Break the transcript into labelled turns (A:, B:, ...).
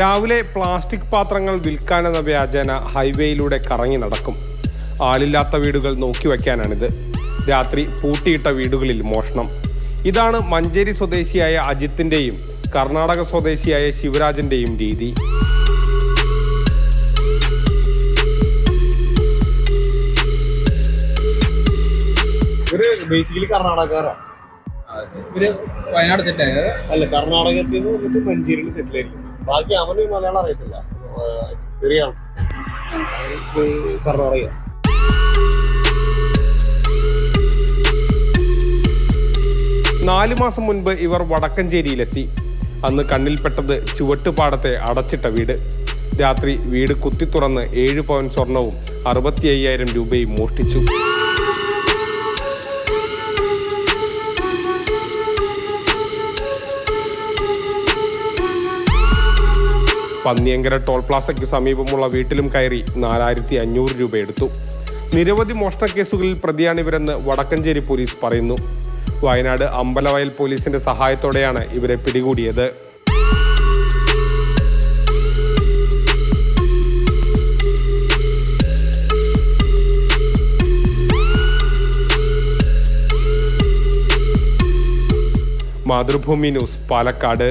A: രാവിലെ പ്ലാസ്റ്റിക് പാത്രങ്ങൾ വിൽക്കാനെന്ന വ്യാജേന ഹൈവേയിലൂടെ കറങ്ങി നടക്കും. ആളില്ലാത്ത വീടുകൾ നോക്കി വയ്ക്കാനാണിത്. രാത്രി പൂട്ടിയിട്ട വീടുകളിൽ മോഷണം. ഇതാണ് മഞ്ചേരി സ്വദേശിയായ അജിത്തിന്റെയും കർണാടക സ്വദേശിയായ ശിവരാജന്റെയും രീതി.
B: ഇവർ ബേസിക്കലി കർണാടകക്കാരാണ്
C: ഇവർ വയനാട് സെറ്റ് ആയത്
B: അല്ല കർണാടകത്തിൽ നിന്ന് വന്നിട്ട് മഞ്ചേരിയിൽ സെറ്റിൽ ആയിരിക്കും. ബാക്കി അവന് മലയാളം അറിയത്തില്ല. ചെറിയ കർണാടക
A: നാലു മാസം മുൻപ് ഇവർ വടക്കഞ്ചേരിയിലെത്തി. അന്ന് കണ്ണിൽപ്പെട്ടത് ചുവട്ടുപാടത്തെ അടച്ചിട്ട വീട്. രാത്രി വീട് കുത്തി തുറന്ന് ഏഴ് പവൻ സ്വർണവും അറുപത്തി അയ്യായിരം രൂപയും മോഷ്ടിച്ചു. പന്നിയങ്കര ടോൾ പ്ലാസയ്ക്ക് സമീപമുള്ള വീട്ടിലും കയറി നാലായിരത്തി അഞ്ഞൂറ് രൂപ എടുത്തു. നിരവധി മോഷണക്കേസുകളിൽ പ്രതിയാണ് ഇവരെന്ന് വടക്കഞ്ചേരി പോലീസ് പറയുന്നു. വയനാട് അമ്പലവയൽ പോലീസിന്റെ സഹായത്തോടെയാണ് ഇവരെ പിടികൂടിയത്. മാതൃഭൂമി ന്യൂസ് പാലക്കാട്.